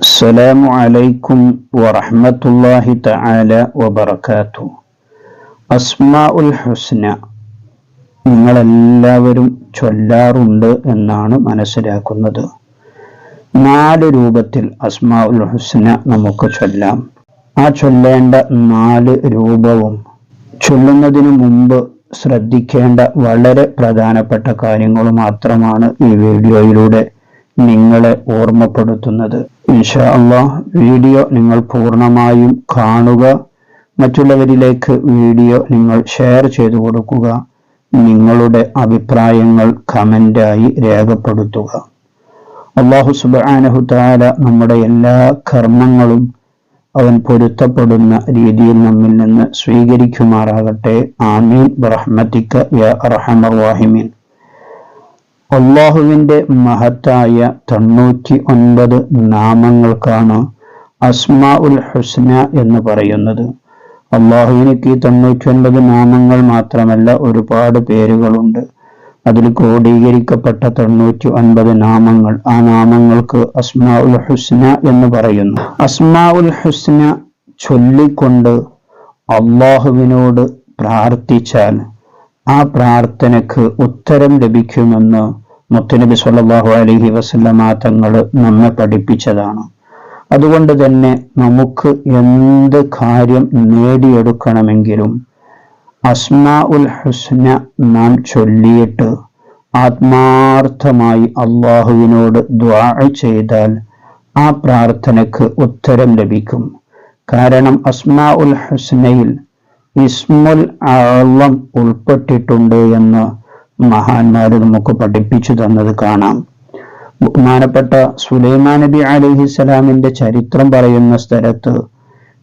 السلام عليكم ورحمة الله تعالى وبركاته أسماء الحسنى നിങ്ങളെല്ലാവരും ചൊല്ലാറുണ്ട് എന്നാണ് മനസ്സിലാക്കുന്നത് നാല് രൂപത്തിൽ അസ്മാ ഉൽ ഹുസ്ന നമുക്ക് ചൊല്ലാം ആ ചൊല്ലേണ്ട നാല് രൂപവും ചൊല്ലുന്നതിന് മുമ്പ് ശ്രദ്ധിക്കേണ്ട വളരെ പ്രധാനപ്പെട്ട കാര്യങ്ങൾ മാത്രമാണ് ഈ വീഡിയോയിലൂടെ നിങ്ങളെ ഓർമ്മപ്പെടുത്തുന്നത് ഇൻഷാ വീഡിയോ നിങ്ങൾ പൂർണമായും കാണുക. മറ്റുള്ളവരിലേക്ക് വീഡിയോ നിങ്ങൾ ഷെയർ ചെയ്തു കൊടുക്കുക. നിങ്ങളുടെ അഭിപ്രായങ്ങൾ കമന്റായി രേഖപ്പെടുത്തുക. അള്ളാഹു സുബാനഹുത്താല നമ്മുടെ എല്ലാ കർമ്മങ്ങളും അവൻ പൊരുത്തപ്പെടുന്ന രീതിയിൽ നമ്മിൽ നിന്ന് സ്വീകരിക്കുമാറാകട്ടെ. ആമീൻ. റഹ്മത്തിക്ക യാ റഹമർ വാഹിമീൻ അള്ളാഹുവിന്റെ മഹത്തായ തൊണ്ണൂറ്റി ഒൻപത് നാമങ്ങൾക്കാണ് അസ്മാ ഉൽ ഹുസ്ന എന്ന് പറയുന്നത്. അള്ളാഹുവിനക്ക് ഈ തൊണ്ണൂറ്റി ഒൻപത് നാമങ്ങൾ മാത്രമല്ല ഒരുപാട് പേരുകളുണ്ട്. അതിൽ ക്രോഡീകരിക്കപ്പെട്ട തൊണ്ണൂറ്റി ഒൻപത് നാമങ്ങൾ ആ നാമങ്ങൾക്ക് അസ്മാ ഉൽ ഹുസ്ന എന്ന് പറയുന്നു. അസ്മാ ഉൽ ഹുസ്ന ചൊല്ലിക്കൊണ്ട് അള്ളാഹുവിനോട് പ്രാർത്ഥിച്ചാൽ ആ പ്രാർത്ഥനയ്ക്ക് ഉത്തരം ലഭിക്കുമെന്ന് മുത്തനബി സല്ലാഹു അലഹി വസല്ലമ തങ്ങൾ നമ്മെ പഠിപ്പിച്ചതാണ്. അതുകൊണ്ട് തന്നെ നമുക്ക് എന്ത് കാര്യം നേടിയെടുക്കണമെങ്കിലും അസ്മാ ഉൽ ഹുസ്ന നാം ചൊല്ലിയിട്ട് ആത്മാർത്ഥമായി അള്ളാഹുവിനോട് ദ്വാ ചെയ്താൽ ആ പ്രാർത്ഥനയ്ക്ക് ഉത്തരം ലഭിക്കും. കാരണം അസ്മാ ഉൽ ഹുസ്നയിൽ ഇസ്മുൽ ആളം ഉൾപ്പെട്ടിട്ടുണ്ട് എന്ന് മഹാന്മാർ നമുക്ക് പഠിപ്പിച്ചു തന്നത് കാണാം. ബഹുമാനപ്പെട്ട സുലൈമാൻ നബി അലിഹിസ്സലാമിന്റെ ചരിത്രം പറയുന്ന സ്ഥലത്ത്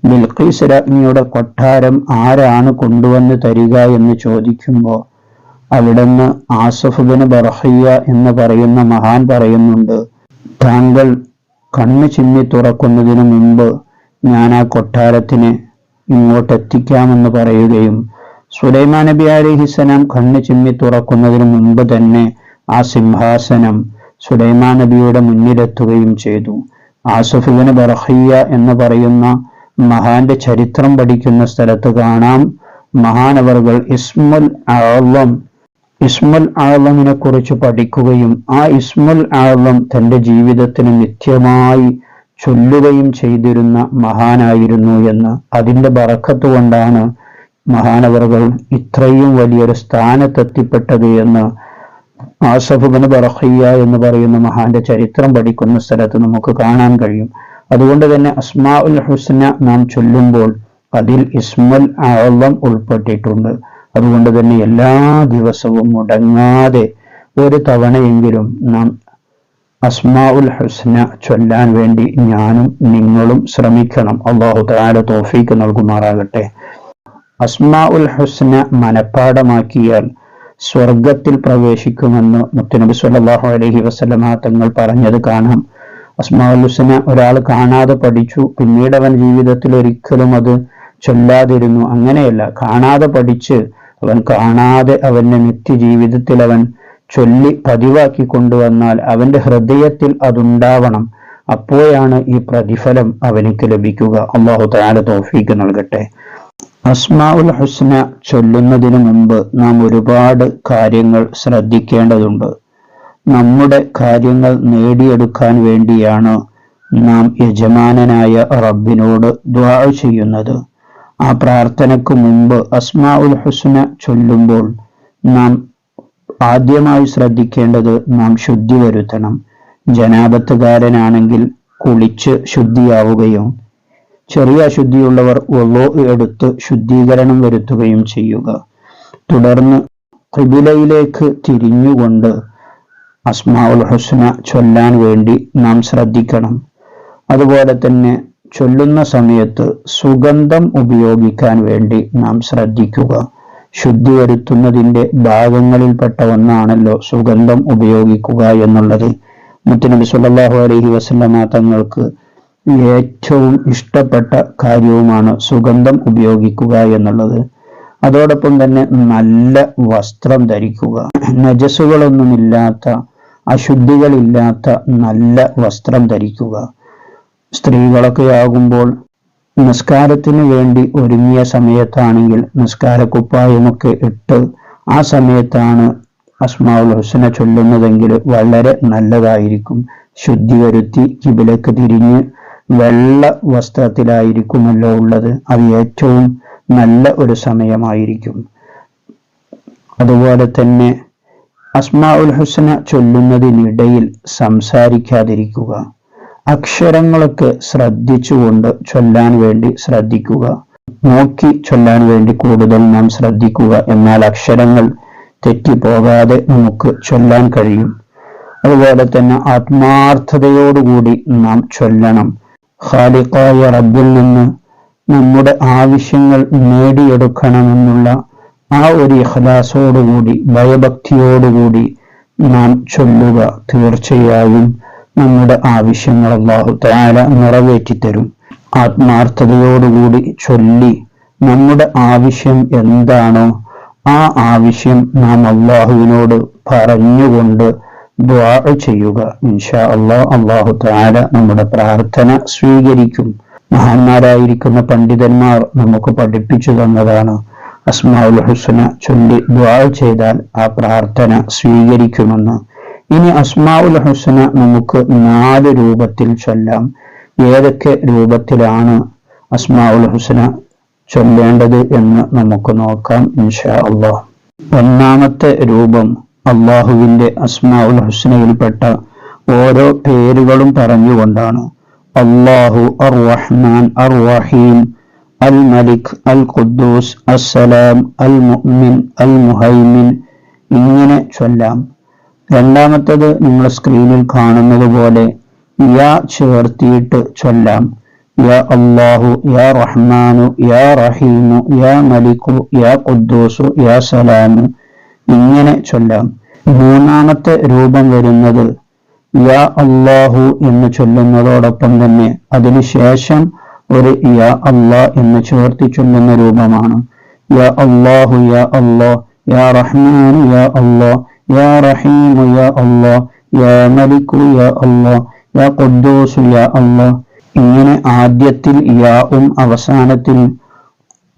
ബിൽഖീസ് രാജ്ഞിയുടെ കൊട്ടാരം ആരാണ് കൊണ്ടുവന്ന് തരിക എന്ന് ചോദിക്കുമ്പോൾ അവിടുന്ന് ആസഫുബിന് ബർഹിയ എന്ന് പറയുന്ന മഹാൻ പറയുന്നുണ്ട് താങ്കൾ കണ്ണു ചിമ്മി തുറക്കുന്നതിന് മുമ്പ് ഞാൻ ആ കൊട്ടാരത്തിന് ഇങ്ങോട്ട് എത്തിക്കാമെന്ന് പറയുകയും സുലൈമാൻ നബി അലിഹിസ്സലാം കണ്ണു ചിമ്മി തുറക്കുന്നതിന് മുൻപ് തന്നെ ആ സിംഹാസനം സുലൈമാൻ നബിയുടെ മുന്നിലെത്തുകയും ചെയ്തു. ആസഫിബിന് ബർഹിയ എന്ന് പറയുന്ന മഹാന്റെ ചരിത്രം പഠിക്കുന്ന സ്ഥലത്ത് കാണാം. മഹാനവറുകൾ ഇസ്മുൽ ആളം ഇസ്മുൽ ആളമിനെ കുറിച്ച് പഠിക്കുകയും ആ ഇസ്മുൽ ആളം തന്റെ ജീവിതത്തിന് നിത്യമായി ചൊല്ലുകയും ചെയ്തിരുന്ന മഹാനായിരുന്നു എന്ന്. അതിന്റെ ബറക്കത്ത് കൊണ്ടാണ് മഹാനവറുകൾ ഇത്രയും വലിയൊരു സ്ഥാനത്തെത്തിപ്പെട്ടത് എന്ന് ആസഫുബന് ബറഹയ്യ എന്ന് പറയുന്ന മഹാന്റെ ചരിത്രം പഠിക്കുന്ന സ്ഥലത്ത് നമുക്ക് കാണാൻ കഴിയും. അതുകൊണ്ട് തന്നെ അസ്മാ ഉൽ ഹുസ്ന നാം ചൊല്ലുമ്പോൾ അതിൽ ഇസ്മുൽ ആളം ഉൾപ്പെട്ടിട്ടുണ്ട്. അതുകൊണ്ട് തന്നെ എല്ലാ ദിവസവും മുടങ്ങാതെ ഒരു തവണയെങ്കിലും നാം അസ്മാ ഉൽ ഹുസ്ന ചൊല്ലാൻ വേണ്ടി ഞാനും നിങ്ങളും ശ്രമിക്കണം. അള്ളാഹു താല തോഫീക്ക് നൽകുമാറാകട്ടെ. അസ്മാഉൽ ഹുസ്ന മനഃപ്പാടമാക്കിയാൽ സ്വർഗത്തിൽ പ്രവേശിക്കുമെന്ന് മുത്തുനബി സല്ലാഹു അലഹി വസ്ലമ തങ്ങൾ പറഞ്ഞത് കാണാം. അസ്മാഉൽ ഹുസ്ന ഒരാൾ കാണാതെ പഠിച്ചു. പിന്നീട് അവൻ ജീവിതത്തിൽ ഒരിക്കലും അത് ചൊല്ലാതിരുന്നു. അങ്ങനെയല്ല കാണാതെ പഠിച്ച് അവൻ കാണാതെ അവന്റെ നിത്യജീവിതത്തിൽ അവൻ ചൊല്ലി പതിവാക്കി കൊണ്ടുവന്നാൽ അവന്റെ ഹൃദയത്തിൽ അതുണ്ടാവണം. അപ്പോഴാണ് ഈ പ്രതിഫലം അവനിക്ക് ലഭിക്കുക. അള്ളാഹു താല തോഫീക്ക് നൽകട്ടെ. അസ്മാഉൽ ഹുസ്ന ചൊല്ലുന്നതിന് മുമ്പ് നാം ഒരുപാട് കാര്യങ്ങൾ ശ്രദ്ധിക്കേണ്ടതുണ്ട്. നമ്മുടെ കാര്യങ്ങൾ നേടിയെടുക്കാൻ വേണ്ടിയാണ് നാം യജമാനനായ റബ്ബിനോട് ദ്വാ ചെയ്യുന്നത്. ആ പ്രാർത്ഥനയ്ക്ക് മുമ്പ് അസ്മാഉൽ ഹുസ്ന ചൊല്ലുമ്പോൾ നാം ആദ്യമായി ശ്രദ്ധിക്കേണ്ടത് നാം ശുദ്ധി വരുത്തണം. ജനാപത്തുകാരനാണെങ്കിൽ കുളിച്ച് ശുദ്ധിയാവുകയും ചെറിയ അശുദ്ധിയുള്ളവർ ഒള്ളോ എടുത്ത് ശുദ്ധീകരണം വരുത്തുകയും ചെയ്യുക. തുടർന്ന് കിബിലയിലേക്ക് തിരിഞ്ഞുകൊണ്ട് അസ്മാവുൽ ഹുസ്ന ചൊല്ലാൻ വേണ്ടി നാം ശ്രദ്ധിക്കണം. അതുപോലെ തന്നെ ചൊല്ലുന്ന സമയത്ത് സുഗന്ധം ഉപയോഗിക്കാൻ വേണ്ടി നാം ശ്രദ്ധിക്കുക. ശുദ്ധി വരുത്തുന്നതിന്റെ ഭാഗങ്ങളിൽപ്പെട്ട ഒന്നാണല്ലോ സുഗന്ധം ഉപയോഗിക്കുക എന്നുള്ളത്. മുത്തനബി സുല്ലാഹു അലഹി വസ്ലമ തങ്ങൾക്ക് ഏറ്റവും ഇഷ്ടപ്പെട്ട കാര്യവുമാണ് സുഗന്ധം ഉപയോഗിക്കുക എന്നുള്ളത്. അതോടൊപ്പം തന്നെ നല്ല വസ്ത്രം ധരിക്കുക. നജസുകളൊന്നുമില്ലാത്ത അശുദ്ധികളില്ലാത്ത നല്ല വസ്ത്രം ധരിക്കുക. സ്ത്രീകളൊക്കെ ആകുമ്പോൾ നിസ്കാരത്തിന് വേണ്ടി ഒരുങ്ങിയ സമയത്താണെങ്കിൽ നിസ്കാരക്കുപ്പായമൊക്കെ ഇട്ട് ആ സമയത്താണ് അസ്മാവുൽ ഹുസന ചൊല്ലുന്നതെങ്കിൽ വളരെ നല്ലതായിരിക്കും. ശുദ്ധി വരുത്തി കിബിലേക്ക് തിരിഞ്ഞ് വെള്ള വസ്ത്രത്തിലായിരിക്കുമല്ലോ ഉള്ളത്. അത് ഏറ്റവും നല്ല ഒരു സമയമായിരിക്കും. അതുപോലെ തന്നെ അസ്മാവുൽ ഉൽ ഹുസന ചൊല്ലുന്നതിനിടയിൽ സംസാരിക്കാതിരിക്കുക. അക്ഷരങ്ങളൊക്കെ ശ്രദ്ധിച്ചുകൊണ്ട് ചൊല്ലാൻ വേണ്ടി ശ്രദ്ധിക്കുക. നോക്കി ചൊല്ലാൻ വേണ്ടി കൂടുതൽ നാം ശ്രദ്ധിക്കുക. എന്നാൽ അക്ഷരങ്ങൾ തെറ്റിപ്പോകാതെ നമുക്ക് ചൊല്ലാൻ കഴിയും. അതുപോലെ തന്നെ ആത്മാർത്ഥതയോടുകൂടി നാം ചൊല്ലണം. ഖാലിഖായ റബ്ബിൽ നിന്ന് നമ്മുടെ ആവശ്യങ്ങൾ നേടിയെടുക്കണമെന്നുള്ള ആ ഒരു ഇഹ്ലാസോടുകൂടി ഭയഭക്തിയോടുകൂടി നാം ചൊല്ലുക. തീർച്ചയായും നമ്മുടെ ആവശ്യങ്ങൾ അള്ളാഹു നിറവേറ്റി തരും ആത്മാർത്ഥതയോടുകൂടി ചൊല്ലി നമ്മുടെ ആവശ്യം എന്താണോ ആ ആവശ്യം നാം അള്ളാഹുവിനോട് പറഞ്ഞുകൊണ്ട് ദ്വാ ചെയ്യുക. ഇൻഷാ അള്ളാഹ് അള്ളാഹു താല നമ്മുടെ പ്രാർത്ഥന സ്വീകരിക്കും. മഹാന്മാരായിരിക്കുന്ന പണ്ഡിതന്മാർ നമുക്ക് പഠിപ്പിച്ചു തന്നതാണ്. അസ്മാഉൽ ഹുസ്ന ചൊല്ലി ദ്വാ ചെയ്താൽ ആ പ്രാർത്ഥന സ്വീകരിക്കുമെന്ന്. ഇനി അസ്മാഉൽ ഹുസന നമുക്ക് നാല് രൂപത്തിൽ ചൊല്ലാം. ഏതൊക്കെ രൂപത്തിലാണ് അസ്മാഉൽ ഹുസന ചൊല്ലേണ്ടത് എന്ന് നമുക്ക് നോക്കാം ഇൻഷാ അള്ളാഹ് ഒന്നാമത്തെ രൂപം അള്ളാഹുവിന്റെ അസ്മാഉൽ ഹുസനയിൽപ്പെട്ട ഓരോ പേരുകളും പറഞ്ഞുകൊണ്ടാണ്. അള്ളാഹു അർ റഹ്മാൻ അർ റഹീം അൽ മലിക് അൽ ഖുദ്ദൂസ് അസ്സലാം അൽ മുഅ്മിൻ അൽ മുഹൈമിൻ ഇങ്ങനെ ചൊല്ലാം. രണ്ടാമത്തത് നിങ്ങൾ സ്ക്രീനിൽ കാണുന്നത് പോലെ യാ ചേർത്തിയിട്ട് ചൊല്ലാം. യാ അള്ളാഹു യാ റഹ്മാനു യാ റഹീമു യാ മലിക്കു യാ ഖുദ്ദൂസു യാ സലാമു ഇങ്ങനെ ചൊല്ലാം. മൂന്നാമത്തെ രൂപം വരുന്നത് യാ അള്ളാഹു എന്ന് ചൊല്ലുന്നതോടൊപ്പം തന്നെ അതിനുശേഷം ഒരു യാ അള്ളാ എന്ന് ചേർത്തി ചൊല്ലുന്ന രൂപമാണ്. യാ അള്ളാഹു യാ അള്ളാ യാ റഹ്മാനു യാ അള്ളാ യാ റഹീമു യാ അള്ളാ യാ മലിക്കു യാ അള്ളാ യാ ഖുദ്ദൂസു യാ അള്ളാ. ഇങ്ങനെ ആദ്യത്തിൽ യാവും അവസാനത്തിൽ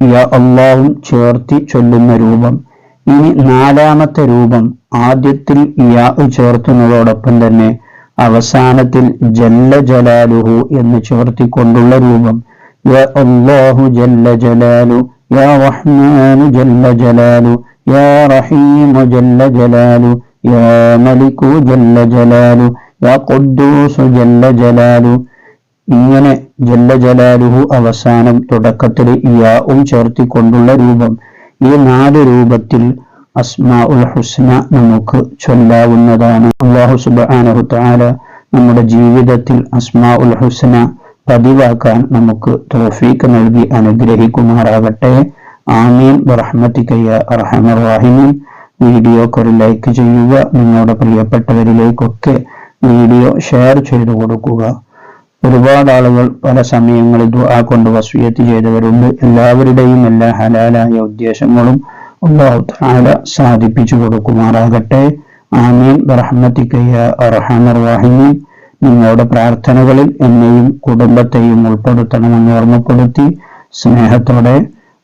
യാ അള്ളാഹും ചേർത്തി ചൊല്ലുന്ന രൂപം. ഇനി നാലാമത്തെ രൂപം ആദ്യത്തിൽ യാ ചേർത്തുന്നതോടൊപ്പം തന്നെ അവസാനത്തിൽ ജല്ല ജലാലുഹു എന്ന് ചേർത്തിക്കൊണ്ടുള്ള രൂപം. യാ അല്ലാഹു ജല്ല ജലാലു യാ റഹ്മാനു ജല്ല ജലാലു യാ رحيم جل جلاله يا ملك جل جلاله يا قدوس جل جلاله ഇങ്ങനെ ജല്ല ജലാലുഹു അവസാനം തുടക്കത്തിൽ യാവും ചേർത്തിക്കൊണ്ടുള്ള രൂപം. ഈ നാല് രൂപത്തിൽ അസ്മാ ഉൽ ഹുസ്ന നമുക്ക് ചൊല്ലാവുന്നതാണ്. അള്ളാഹു സുബാനഹു താല നമ്മുടെ ജീവിതത്തിൽ അസ്മാ ഉൽ ഹുസ്ന പതിവാക്കാൻ നമുക്ക് തോഫീക്ക് നൽകി അനുഗ്രഹിക്കുമാറാകട്ടെ. ആമീൻ. റഹ്മത്തിക്കയ്യ അറഹമറാഹിമീൻ വീഡിയോ ഒരു ലൈക്ക് ചെയ്യുക. നിങ്ങളുടെ പ്രിയപ്പെട്ടവരിലേക്കൊക്കെ വീഡിയോ ഷെയർ ചെയ്തു കൊടുക്കുക. ഒരുപാട് ആളുകൾ പല സമയങ്ങളിൽ ദുആ കൊണ്ട് വസ്വിയത്ത് ചെയ്തവരുണ്ട്. എല്ലാവരുടെയും എല്ലാ ഹലാലായ ഉദ്ദേശങ്ങളും അള്ളാഹു സാധിപ്പിച്ചു കൊടുക്കുമാറാകട്ടെ. ആമീൻ. റഹ്മത്തിക്കയ്യ അർഹമർ വാഹിമീൻ നിങ്ങളുടെ പ്രാർത്ഥനകളിൽ എന്നെയും കുടുംബത്തെയും ഉൾപ്പെടുത്തണമെന്ന് ഓർമ്മപ്പെടുത്തി സ്നേഹത്തോടെ